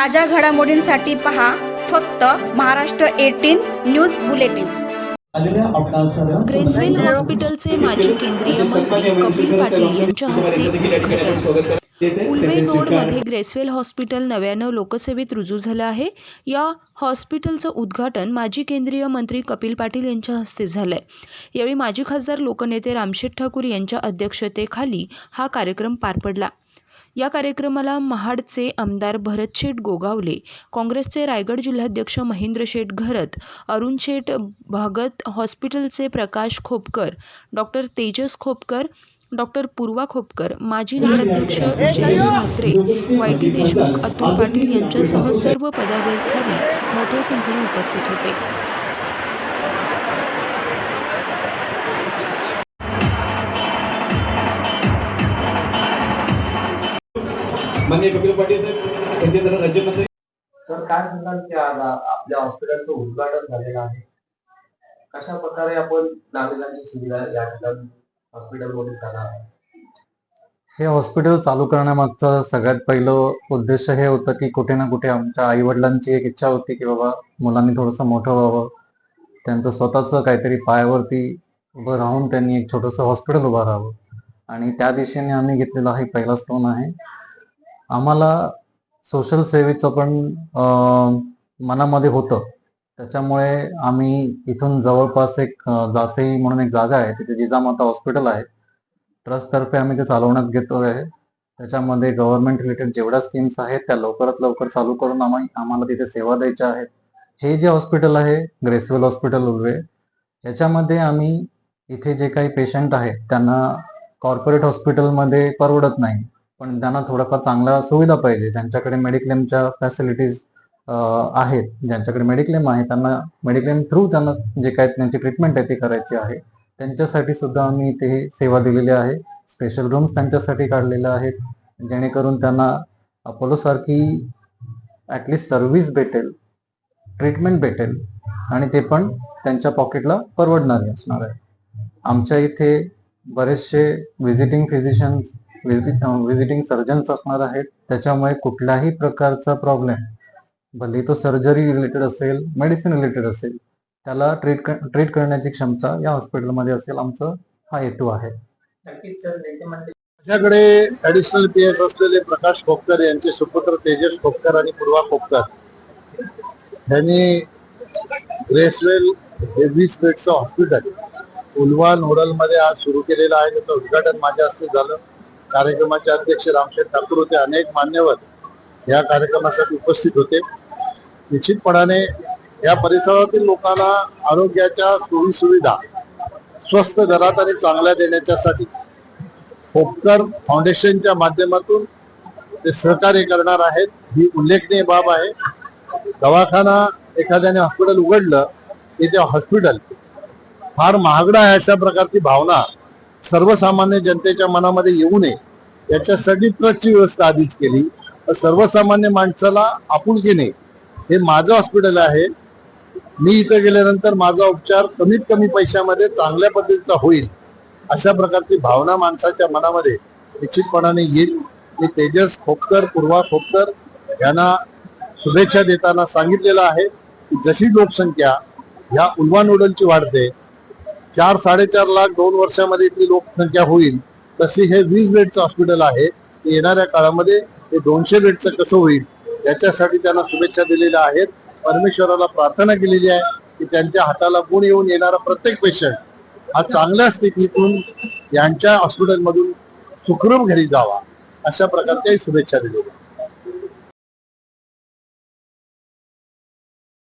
ताज्या घडामोडींसाठी पहा फक्त Maharashtra eighteen news bulletin. Gracewell हॉस्पिटलचे माजी केंद्रीय मंत्री कपिल पाटील यांच्या हस्ते. येथे उल्वे रोडमध्ये ग्रेसवेल हॉस्पिटल नव्यानं लोकसेवेत रुजू झालं आहे. या हॉस्पिटलचं उद्घाटन माजी केंद्रीय मंत्री कपिल पाटील यांच्या हस्ते झालंय. यावेळी माजी खासदार लोकनेते रामशेठ ठाकूर यांच्या अध्यक्षतेखाली हा कार्यक्रम पार पडला. या कार्यक्रमाला महाडचे आमदार भरतशेठ गोगावले काँग्रेसचे रायगड जिल्हाध्यक्ष महेंद्र शेठ घरत अरुण शेठ भगत हॉस्पिटलचे प्रकाश खोपकर डॉक्टर तेजस खोपकर डॉक्टर पूर्वा खोपकर माजी नगराध्यक्ष जयंत म्हात्रे वाय टी देशमुख अतुल पाटील यांच्यासह सर्व पदाधिकारी मोठ्या संख्येने उपस्थित होते. माननीय कपिल पाटील साहेब पंचायत राज राज्यमंत्री तर काय सांगाल की आपल्या हॉस्पिटलचं उद्घाटन झालेलं आहे? कशा प्रकारे आपण नागरिकांची सुविधा या ठिकाणी हॉस्पिटलमधून करणार आहे हे हॉस्पिटल चालू करण्यामागचं सगळ्यात पहिलं उद्देश हे होतं की कुठे ना कुठे आमच्या आई वडिलांची एक इच्छा होती की बाबा मुलांनी थोडंसं मोठं व्हावं. त्यांचं स्वतःचं काहीतरी पायावरती उभं राहून त्यांनी एक छोटंसं हॉस्पिटल उभं राहावं आणि त्या दिशेने आम्ही घेतलेला हा एक पहिला स्टोन आहे. आम्हाला सोशल सेवेचं पण मनामध्ये होतं. त्याच्यामुळे आम्ही इथून जवळपास एक जासई म्हणून एक जागा आहे तिथे जिजामाता हॉस्पिटल आहे. ट्रस्टतर्फे आम्ही ते चालवण्यात घेतो आहे त्याच्यामध्ये गव्हर्नमेंट रिलेटेड जेवढ्या स्कीम्स आहेत त्या लवकरात लवकर चालू करून आम्हा आम्हाला तिथे सेवा द्यायच्या आहेत. हे जे हॉस्पिटल आहे ग्रेसवेल हॉस्पिटल उर्वे याच्यामध्ये आम्ही इथे जे काही पेशंट आहेत त्यांना कॉर्पोरेट हॉस्पिटलमध्ये परवडत नाही. पण त्यांना थोडंफार चांगल्या सुविधा पाहिजे. ज्यांच्याकडे मेडिक्लेमच्या फॅसिलिटीज आहेत ज्यांच्याकडे मेडिक्लेम आहे त्यांना मेडिक्लेम थ्रू त्यांना जे काही त्यांची ट्रीटमेंट आहे ती करायची आहे. त्यांच्यासाठी सुद्धा आम्ही इथे सेवा दिलेली आहे. स्पेशल रूम्स त्यांच्यासाठी काढलेल्या आहेत. जेणेकरून त्यांना अपोलोसारखी at least at least service भेटेल ट्रीटमेंट भेटेल आणि ते पण त्यांच्या पॉकेटला परवडणारे असणार आहे. आमच्या इथे बरेचसे व्हिजिटिंग फिजिशियन्स व्हिजिटिंग सर्जन्स असणार आहेत. त्याच्यामुळे कुठल्याही प्रकारचा प्रॉब्लेम भले तो सर्जरी रिलेटेड असेल मेडिसिन रिलेटेड असेल त्याला ट्रीट ट्रीट करण्याची क्षमता या हॉस्पिटलमध्ये असेल आमचा हा हेतू आहे. माझ्याकडे ऍडिशनल पी एस असलेले प्रकाश खोपकर यांचे सुपुत्र तेजस खोपकर आणि पूर्वा खोपकर. यांनी ग्रेसवेल हे वीस बेडचं हॉस्पिटल उलवा नोडलमध्ये आज सुरू केलेलं आहे. त्याचं उद्घाटन माझ्या हस्ते झालं. कार्यक्रमाचे अध्यक्ष रामशेठ ठाकूर होते अनेक मान्यवर या कार्यक्रमासाठी उपस्थित होते. निश्चितपणाने या परिसरातील लोकांना आरोग्याच्या सोयी सुविधा स्वस्त दरात आणि चांगल्या देण्याच्यासाठी होपकर फाउंडेशनच्या माध्यमातून ते सहकार्य करणार आहेत. ही उल्लेखनीय बाब आहे. दवाखाना एखाद्याने हॉस्पिटल उघडलं की ते हॉस्पिटल फार महागडं आहे अशा प्रकारची भावना सर्वसामान्य जनतेच्या मनामध्ये येऊ नये. याच्यासाठी ट्रस्टची व्यवस्था आधीच केली. तर सर्वसामान्य माणसाला आपुलकीने हे माझं हॉस्पिटल आहे. मी इथं गेल्यानंतर माझा उपचार कमीत कमी पैशामध्ये चांगल्या पद्धतीचा होईल अशा प्रकारची भावना माणसाच्या मनामध्ये निश्चितपणाने येईल. मी तेजस खोपकर पूर्वा खोपकर यांना शुभेच्छा देताना सांगितलेलं आहे की जशी लोकसंख्या ह्या उल्वा नूडलची वाढते चार साडेचार लाख दोन वर्षामध्ये इथली लोकसंख्या होईल तशी हे वीस बेडचं हॉस्पिटल आहे. ते येणाऱ्या काळामध्ये हे दोनशे बेडचं कसं होईल याच्यासाठी त्यांना शुभेच्छा दिलेल्या आहेत. परमेश्वराला प्रार्थना केलेली आहे की त्यांच्या हाताला गुण येऊन येणारा प्रत्येक पेशंट हा चांगल्या स्थितीतून यांच्या हॉस्पिटलमधून सुखरूप घरी जावा. अशा प्रकारच्या शुभेच्छा दिलेल्या आहेत.